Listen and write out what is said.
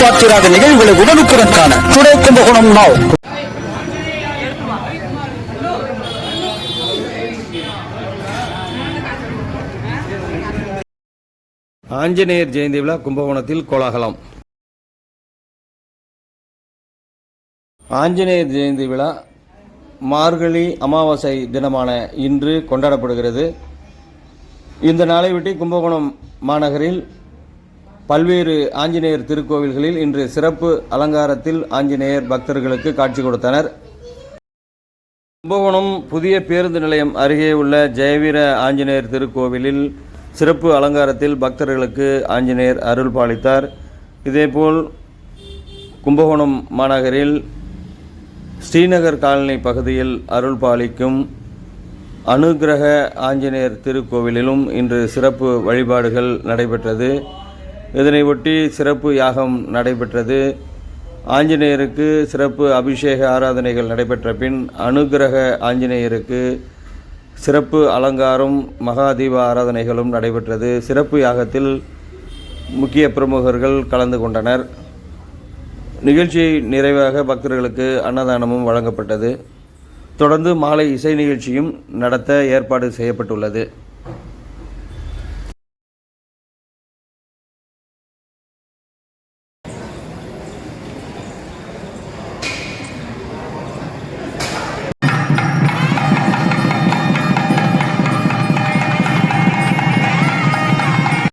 பார்த்திராத நிகழ்வுகளை உடனுக்குடன் காண டுடே கும்பகோணம் நாவ் ஆஞ்சநேயர் ஜெயந்தி விழா கும்பகோணத்தில் கோலாகலம். ஆஞ்சநேயர் ஜெயந்தி விழா மார்கழி அமாவாசை தினமான இன்று கொண்டாடப்படுகிறது. இந்த நாளையொட்டி கும்பகோணம் மாநகரில் பல்வேறு ஆஞ்சநேயர் திருக்கோவில்களில் இன்று சிறப்பு அலங்காரத்தில் ஆஞ்சநேயர் பக்தர்களுக்கு காட்சி கொடுத்தனர். கும்பகோணம் புதிய பேருந்து நிலையம் அருகே உள்ள ஜெயவீர ஆஞ்சநேயர் திருக்கோவிலில் சிறப்பு அலங்காரத்தில் பக்தர்களுக்கு ஆஞ்சநேயர் அருள் பாலித்தார் இதேபோல் கும்பகோணம் மாநகரில் ஸ்ரீநகர் காலனி பகுதியில் அருள் பாலிக்கும் அனுக்கிரக ஆஞ்சநேயர் திருக்கோவிலிலும் இன்று சிறப்பு வழிபாடுகள் நடைபெற்றது. இதனை ஒட்டி சிறப்பு யாகம் நடைபெற்றது. ஆஞ்சநேயருக்கு சிறப்பு அபிஷேக ஆராதனைகள் நடைபெற்ற பின் அனுக்கிரக ஆஞ்சநேயருக்கு சிறப்பு அலங்காரம் மகாதீப ஆராதனைகளும் நடைபெற்றது. சிறப்பு யாகத்தில் முக்கிய பிரமுகர்கள் கலந்து கொண்டனர். நிகழ்ச்சி நிறைவாக பக்தர்களுக்கு அன்னதானமும் வழங்கப்பட்டது. தொடர்ந்து மாலை இசை நிகழ்ச்சியும் நடத்த ஏற்பாடு செய்யப்பட்டுள்ளது.